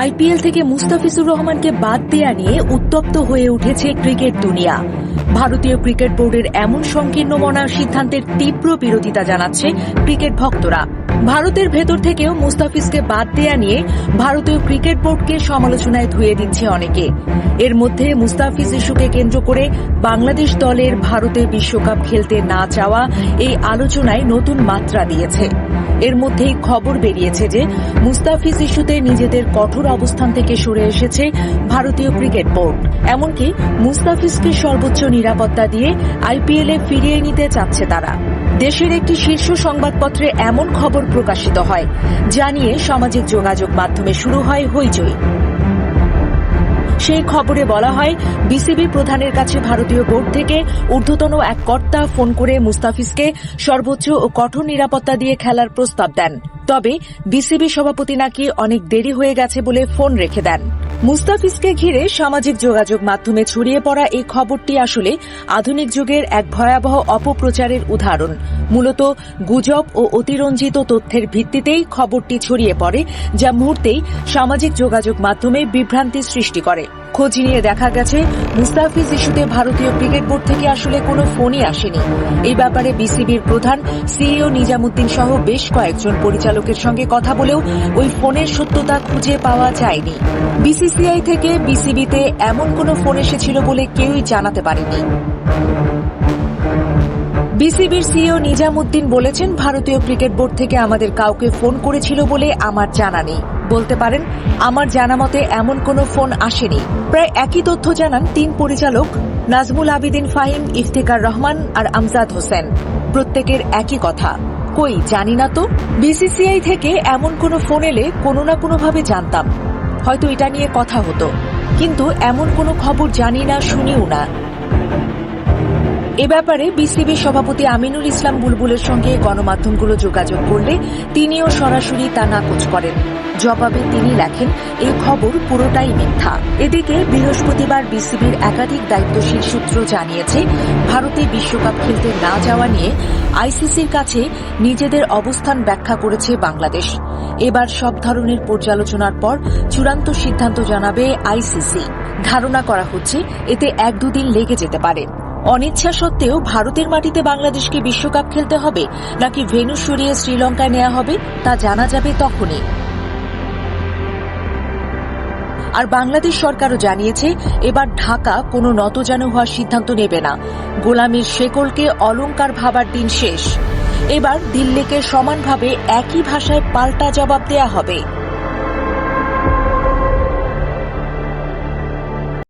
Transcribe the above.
IPL থেকে মুস্তাফিজুর রহমানকে বাদ দেয়া নিয়ে উত্তপ্ত হয়ে উঠেছে ক্রিকেট দুনিয়া। ভারতীয় ক্রিকেট বোর্ডের এমন সংকীর্ণ মনার সিদ্ধান্তের তীব্র বিরোধিতা জানাচ্ছে ক্রিকেট ভক্তরা। ভারতের ভেতর থেকেও মুস্তাফিজকে বাদ দেয়া নিয়ে ভারতীয় ক্রিকেট বোর্ডকে সমালোচনায় ধুয়ে দিচ্ছে অনেকে। এর মধ্যে মুস্তাফিজ ইস্যুকে কেন্দ্র করে বাংলাদেশ দলের ভারতে বিশ্বকাপ খেলতে না চাওয়া এই আলোচনায় নতুন মাত্রা দিয়েছে। এর মধ্যেই খবর বেরিয়েছে যে মুস্তাফিজ ইস্যুতে নিজেদের কঠোর অবস্থান থেকে সরে এসেছে ভারতীয় ক্রিকেট বোর্ড। এমনকি মুস্তাফিজকে সর্বোচ্চ নিরাপত্তা দিয়ে আইপিএলে ফিরিয়ে নিতে চাচ্ছে তারা। দেশের একটি শীর্ষ সংবাদপত্রে এমন খবর প্রকাশিত হয় জানিয়ে সামাজিক যোগাযোগ মাধ্যমে শুরু হয় হইচই। সেই খবরে বলা হয়, বিসিবি প্রধানের কাছে ভারতীয় বোর্ড থেকে ঊর্ধ্বতন এক কর্তা ফোন করে মুস্তাফিজকে সর্বোচ্চ ও কঠোর নিরাপত্তা দিয়ে খেলার প্রস্তাব দেন। তবে বিসিবি সভাপতি নাকি অনেক দেরি হয়ে গেছে বলে ফোন রেখে দেন। মুস্তাফিজকে ঘিরে সামাজিক যোগাযোগ মাধ্যমে ছড়িয়ে পড়া এই খবরটি আসলে আধুনিক যুগের এক ভয়াবহ অপপ্রচারের উদাহরণ। মূলত গুজব ও অতিরঞ্জিত তথ্যের ভিত্তিতেই খবরটি ছড়িয়ে পড়ে, যা মুহূর্তেই সামাজিক যোগাযোগ মাধ্যমে বিভ্রান্তি সৃষ্টি করে। খোঁজ নিয়ে দেখা গেছে, মুস্তাফিজ ইস্যুতে ভারতীয় ক্রিকেট বোর্ড থেকে আসলে কোনো ফোনই আসেনি। এই ব্যাপারে বিসিবির প্রধান সিইও নিজামুদ্দিন সহ বেশ কয়েকজন পরিচালকের সঙ্গে কথা বলেও ওই ফোনের সত্যতা খুঁজে পাওয়া যায়নি। বিসিসিআই থেকে বিসিবিতে এমন কোনো ফোন এসেছিল বলে কেউই জানাতে পারেনি। বিসিবির সিইও নিজামুদ্দিন বলেছেন, ভারতীয় ক্রিকেট বোর্ড থেকে আমাদের কাউকে ফোন করেছিল বলে আমার জানা নেই। বলতে পারেন, আমার জানা মতে এমন কোনো ফোন আসেনি। প্রায় একই তথ্য জানান তিন পরিচালক, নাজমুল আবিদিন ফাহিম, ইফতেকার রহমান আর আমজাদ হোসেন। প্রত্যেকের একই কথা। কই, জানি না তো। বিসিসিআই থেকে এমন কোনো ফোন এলে কোনো না কোনোভাবে জানতাম। হয়তো এটা নিয়ে কথা হতো। কিন্তু এমন কোনো খবর জানি না, শুনিও না। এ ব্যাপারে বিসিবি সভাপতি আমিনুল ইসলাম বুলবুলের সঙ্গে গণমাধ্যমগুলো যোগাযোগ করলে তিনিও সরাসরি তা নাকচ করেন। জবাবে তিনি লেখেন এই খবর পুরোটাই মিথ্যা। এদিকে বৃহস্পতিবার বিসিবির একাধিক দায়িত্বশীল সূত্র জানিয়েছে, ভারতে বিশ্বকাপ খেলতে না যাওয়া নিয়ে আইসিসির কাছে নিজেদের অবস্থান ব্যাখ্যা করেছে বাংলাদেশ। এবার সব ধরনের পর্যালোচনার পর চূড়ান্ত সিদ্ধান্ত জানাবে আইসিসি। ধারণা করা হচ্ছে, এতে এক দুদিন লেগে যেতে পারে। অনিচ্ছা সত্ত্বেও ভারতের মাটিতে বাংলাদেশকে বিশ্বকাপ খেলতে হবে, নাকি ভেনু সরিয়ে শ্রীলঙ্কায় নেওয়া হবে, তা জানা যাবে তখনই। আর বাংলাদেশ সরকারও জানিয়েছে, এবার ঢাকা কোনো নতজানু হওয়ার সিদ্ধান্ত নেবে না। গোলামীর শেকলকে অলঙ্কার ভাবার দিন শেষ। এবার দিল্লিকে সমানভাবে একই ভাষায় পাল্টা জবাব দেয়া হবে।